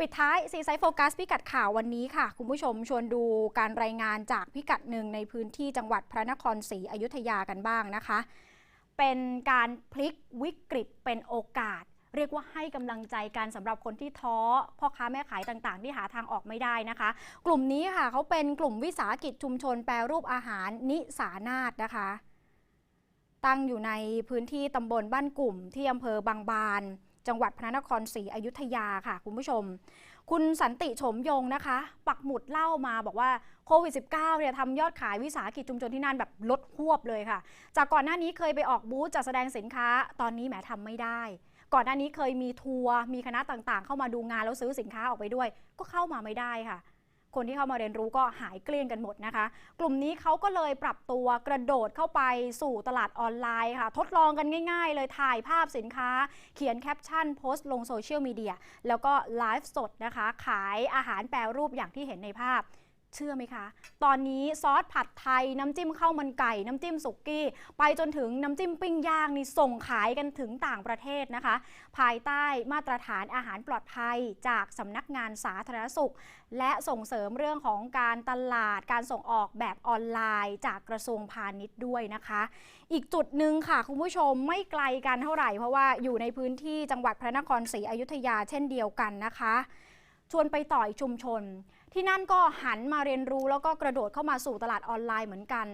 ปิดท้ายซีไซโฟกัสพิกัดข่าววันนี้ค่ะ คุณผู้ชมชวนดูการรายงานจากพิกัดหนึ่งในพื้นที่จังหวัดพระนครศรีอยุธยากันบ้างนะคะ เป็นการพลิกวิกฤตเป็นโอกาส เรียกว่าให้กำลังใจกันสำหรับคนที่ท้อพ่อค้าแม่ขายต่างๆ ที่หาทางออกไม่ได้นะคะ กลุ่มนี้ค่ะเขาเป็นกลุ่มวิสาหกิจชุมชนแปรรูปอาหารนิสานาถนะคะ ตั้งอยู่ในพื้นที่ตำบลบ้านกลุ่มที่อำเภอบางบาน จังหวัดพระนครศรีอยุธยาค่ะ คุณผู้ชม คุณสันติโฉมยงนะคะ ปักหมุดเล่ามาบอกว่าโควิด -19 เนี่ยทำยอดขายวิสาหกิจชุมชนที่นั่นแบบลดหวบเลยค่ะ จากก่อนหน้านี้เคยไปออกบูธจัดแสดงสินค้า ตอนนี้แหมทำไม่ได้ ก่อนหน้านี้เคยมีทัวร์มีคณะต่างๆ เข้ามาดูงานแล้วซื้อสินค้าออกไปด้วย ก็เข้ามาไม่ได้ค่ะ คนที่เข้ามาเรียนรู้ก็หายเกลี้ยงกันหมดนะคะ กลุ่มนี้เขาก็เลยปรับตัวกระโดดเข้าไปสู่ตลาดออนไลน์ค่ะ ทดลองกันง่ายๆ เลยถ่ายภาพสินค้า เขียนแคปชั่นโพสต์ลงโซเชียลมีเดียแล้วก็ไลฟ์สดนะคะ ขายอาหารแปรรูปอย่างที่เห็นในภาพ เชื่อไหมคะ ตอนนี้ซอสผัดไทย น้ำจิ้มข้าวมันไก่ น้ำจิ้มสุกี้ ไปจนถึงน้ำจิ้มปิ้งย่างนี่ส่งขายกันถึงต่างประเทศนะคะ ภายใต้มาตรฐานอาหารปลอดภัยจากสำนักงานสาธารณสุข และส่งเสริมเรื่องของการตลาดการส่งออกแบบออนไลน์ จากกระทรวงพาณิชย์ด้วยนะคะ อีกจุดหนึ่งค่ะคุณผู้ชมไม่ไกลกันเท่าไหร่เพราะว่าอยู่ในพื้นที่จังหวัดพระนครศรีอยุธยาเช่นเดียวกันนะคะ ชวนไปต่อยชุมชน ที่นั่นก็หันมาเรียนรู้แล้วก็กระโดดเข้ามาสู่ตลาดออนไลน์เหมือนกัน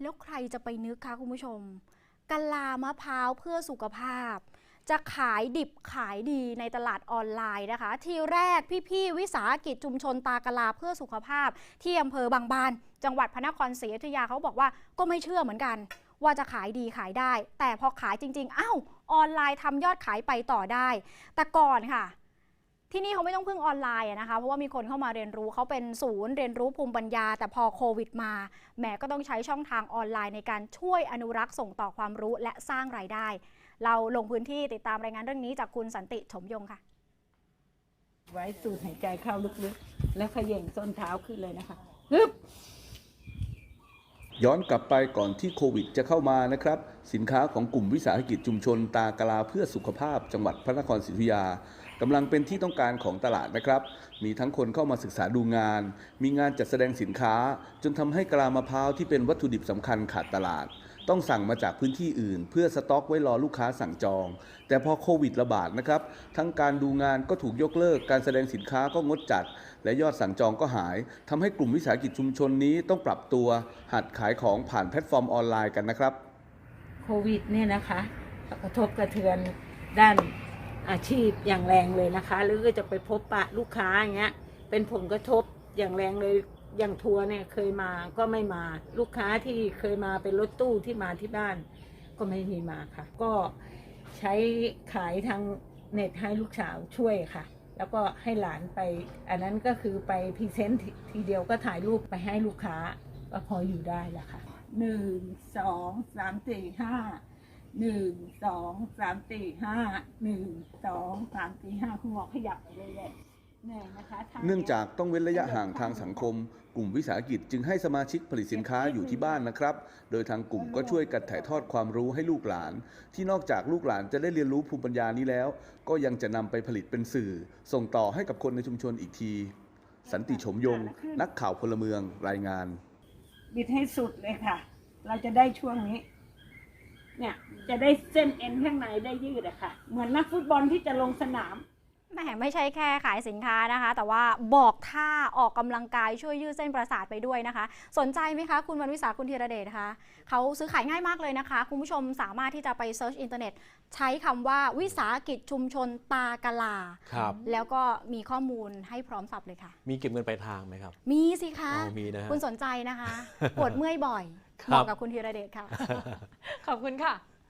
แล้วใครจะไปนึกคะคุณผู้ชมกะลามะพร้าวเพื่อสุขภาพ จะขายดิบขายดีในตลาดออนไลน์นะคะ ทีแรกพี่ๆวิสาหกิจชุมชนตากะลาเพื่อสุขภาพ ที่อำเภอบางบาน จังหวัดพระนครศรีอยุธยาเขาบอกว่าก็ไม่เชื่อเหมือนกัน ว่าจะขายดีขายได้ แต่พอขายจริงๆ อ้าวออนไลน์ทำยอดขายไปต่อได้ แต่ก่อนค่ะ ที่นี่เขาไม่ต้องพึ่งออนไลน์นะคะ เพราะว่ามีคนเข้ามาเรียนรู้เขาเป็นศูนย์เรียนรู้ภูมิปัญญา แต่พอโควิดมาแหมก็ต้องใช้ช่องทางออนไลน์ในการช่วยอนุรักษ์ส่งต่อความรู้และสร้างรายได้ เราลงพื้นที่ติดตามรายงานเรื่องนี้จากคุณสันติชมยงค่ะ ไว้สูดหายใจเข้าลึกๆ แล้วขย่งส้นเท้าขึ้นเลยนะคะฮึบ ย้อนกลับไปก่อนที่โควิดจะเข้ามานะครับ สินค้าของกลุ่มวิสาหกิจชุมชนตากะลาเพื่อสุขภาพจังหวัดพระนครศรีอยุธยากำลังเป็นที่ต้องการของตลาดนะครับ มีทั้งคนเข้ามาศึกษาดูงาน มีงานจัดแสดงสินค้า จนทำให้กลามะพร้าวที่เป็นวัตถุดิบสำคัญขาดตลาดต้องสั่งมาจากพื้นที่อื่น เพื่อสต็อกไว้รอลูกค้าสั่งจอง แต่พอโควิดระบาดนะครับ ทั้งการดูงานก็ถูกยกเลิก การแสดงสินค้าก็งดจัด และยอดสั่งจองก็หายทำให้กลุ่มวิสาหกิจชุมชนนี้ต้องปรับตัว หัดขายของผ่านแพลตฟอร์มออนไลน์กันนะครับ โควิดเนี่ยนะคะ กระทบกระเทือนด้านอาชีพอย่างแรงเลยนะคะ หรือจะไปพบปะลูกค้าอย่างเงี้ย เป็นผลกระทบอย่างแรงเลย อย่างทัวร์เนี่ยเคยมาก็ไม่มา ลูกค้าที่เคยมาเป็นรถตู้ที่มาที่บ้าน ก็ไม่มีมาค่ะ ก็ใช้ขายทางเน็ตให้ลูกสาวช่วยค่ะ แล้วก็ให้หลานไป อันนั้นก็คือไปพรีเซนต์ทีเดียวก็ถ่ายรูปไปให้ลูกค้าก็พออยู่ได้ละค่ะหนึ่งสองสามสี่ห้าหนึ่งสองสามสี่ห้าหนึ่งสองสามสี่ห้าคุณหมอขยับไปเรื่อยๆ เหนื่อยนะคะทำเนื่องจากต้องเว้นระยะห่างทางสังคม กลุ่มวิสาหกิจจึงให้สมาชิกผลิตสินค้าอยู่ที่บ้านนะครับ โดยทางกลุ่มก็ช่วยกันถ่ายทอดความรู้ให้ลูกหลาน ที่นอกจากลูกหลานจะได้เรียนรู้ภูมิปัญญานี้แล้ว ก็ยังจะนำไปผลิตเป็นสื่อ ส่งต่อให้กับคนในชุมชนอีกที สันติชมยง นักข่าวพลเมืองรายงาน บิดให้สุดเลยค่ะ เราจะได้ช่วงนี้ เนี่ยจะได้เส้นเอ็นข้างในได้ยืดอะค่ะ เหมือนนักฟุตบอลที่จะลงสนาม แหมไม่ใช่แค่ขายสินค้านะคะ แต่ว่าบอกท่าออกกำลังกายช่วยยืดเส้นประสาทไปด้วยนะคะ สนใจไหมคะ คุณวันวิสาคุณธีรเดชคะเขาซื้อขายง่ายมากเลยนะคะ คุณผู้ชมสามารถที่จะไปเซิร์ชอินเทอร์เน็ตใช้คำว่าวิสาหกิจชุมชนตากะลาครับแล้วก็มีข้อมูลให้พร้อมสับเลยค่ะ มีเก็บเงินปลายทางไหมครับ มีสิคะอ๋อมีนะฮะคุณสนใจนะคะปวดเมื่อยบ่อยครับเหมาะกับคุณธีรเดชค่ะ ขอบคุณค่ะ